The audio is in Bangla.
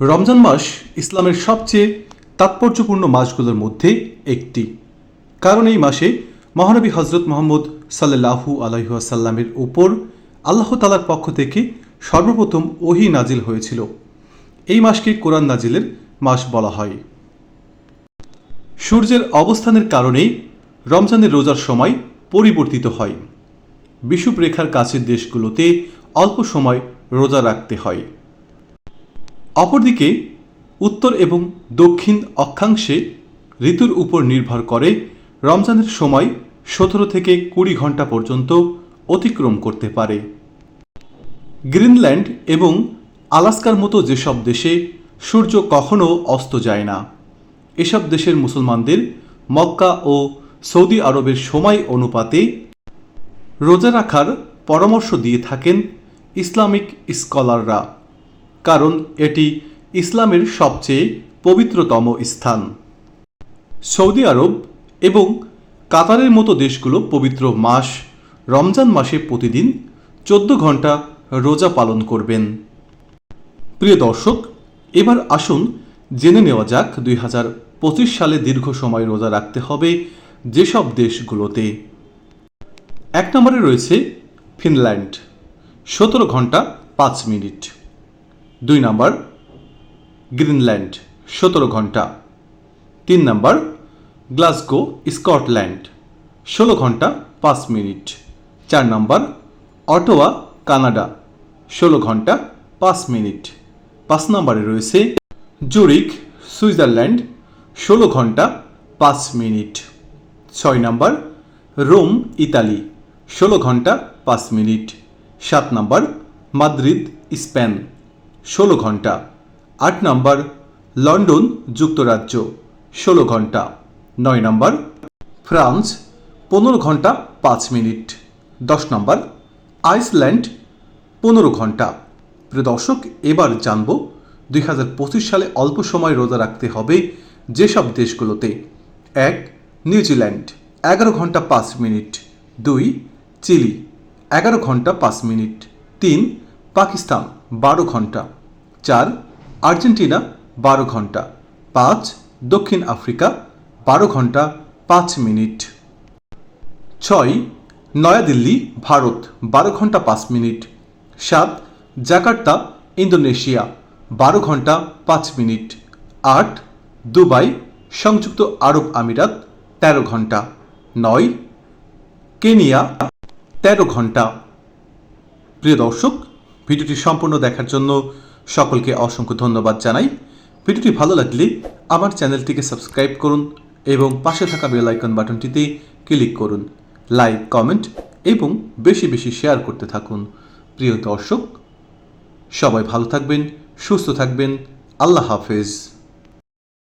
রমজান মাস ইসলামের সবচেয়ে তাৎপর্যপূর্ণ মাসগুলোর মধ্যে একটি। কারণ এই মাসে মহানবী হজরত মোহাম্মদ সাল্লাহু আলহাসাল্লামের উপর আল্লাহ তালার পক্ষ থেকে সর্বপ্রথম ওহি নাজিল হয়েছিল। এই মাসকে কোরআন নাজিলের মাস বলা হয়। সূর্যের অবস্থানের কারণেই রমজানের রোজার সময় পরিবর্তিত হয়। বিষুবরেখার কাছের দেশগুলোতে অল্প সময় রোজা রাখতে হয়। অপরদিকে উত্তর এবং দক্ষিণ অক্ষাংশে ঋতুর উপর নির্ভর করে রমজানের সময় সতেরো থেকে কুড়ি ঘণ্টা পর্যন্ত অতিক্রম করতে পারে। গ্রিনল্যান্ড এবং আলাস্কার মতো যেসব দেশে সূর্য কখনও অস্ত যায় না, এসব দেশের মুসলমানদের মক্কা ও সৌদি আরবের সময় অনুপাতে রোজা রাখার পরামর্শ দিয়ে থাকেন ইসলামিক স্কলাররা। কারণ এটি ইসলামের সবচেয়ে পবিত্রতম স্থান। সৌদি আরব এবং কাতারের মতো দেশগুলো পবিত্র মাস, রমজান মাসে প্রতিদিন চোদ্দ ঘণ্টা রোজা পালন করবেন। প্রিয় দর্শক, এবার আসুন জেনে নেওয়া যাক দুই হাজার পঁচিশ সালে দীর্ঘ সময় রোজা রাখতে হবে যেসব দেশগুলোতে। এক নম্বরে রয়েছে ফিনল্যান্ড, সতেরো ঘণ্টা পাঁচ মিনিট। দুই নম্বর, গ্রিনল্যান্ড, সতেরো ঘণ্টা। তিন নম্বর, গ্লাসগো, স্কটল্যান্ড, ষোলো ঘণ্টা, পাঁচ মিনিট। চার নম্বর, অটোয়া, কানাডা, ষোলো ঘণ্টা, পাঁচ মিনিট। পাঁচ নম্বরে রয়েছে জুরিক সুইজারল্যান্ড, ষোলো ঘণ্টা, পাঁচ মিনিট। ছয় নম্বর, রোম, ইতালি, ষোলো ঘণ্টা, পাঁচ মিনিট। সাত নম্বর, মাদ্রিদ, স্পেন। ষোলো ঘণ্টা। আট নম্বর, লন্ডন, যুক্তরাজ্য, ষোলো ঘণ্টা। নয় নম্বর, ফ্রান্স, পনেরো ঘণ্টা, পাঁচ মিনিট। দশ নম্বর, আইসল্যান্ড, পনেরো ঘণ্টা। প্রিয় দর্শক, এবার জানব দুই হাজার পঁচিশ সালে অল্প সময় রোজা রাখতে হবে যেসব দেশগুলোতে। এক, নিউজিল্যান্ড, এগারো ঘণ্টা, পাঁচ মিনিট। দুই, চিলি, এগারো ঘণ্টা, পাঁচ মিনিট। তিন, পাকিস্তান, বারো ঘণ্টা। চার, আর্জেন্টিনা, বারো ঘণ্টা। পাঁচ, দক্ষিণ আফ্রিকা, বারো ঘণ্টা, পাঁচ মিনিট। ছয়, নয়াদিল্লি, ভারত, বারো ঘণ্টা, পাঁচ মিনিট। সাত, জাকার্তা, ইন্দোনেশিয়া, বারো ঘণ্টা, পাঁচ মিনিট। আট, দুবাই, সংযুক্ত আরব আমিরাত, তেরো ঘণ্টা। নয়, কেনিয়া, তেরো ঘণ্টা। প্রিয় দর্শক, ভিডিওটি সম্পূর্ণ দেখার জন্য সকলকে অসংখ্য ধন্যবাদ জানাই। ভিডিওটি ভালো লাগলে আমার চ্যানেলটিকে সাবস্ক্রাইব করুন এবং পাশে থাকা বেল আইকন বাটনটিতে ক্লিক করুন। লাইক, কমেন্ট এবং বেশি বেশি শেয়ার করতে থাকুন। প্রিয় দর্শক, সবাই ভালো থাকবেন, সুস্থ থাকবেন। আল্লাহ হাফেজ।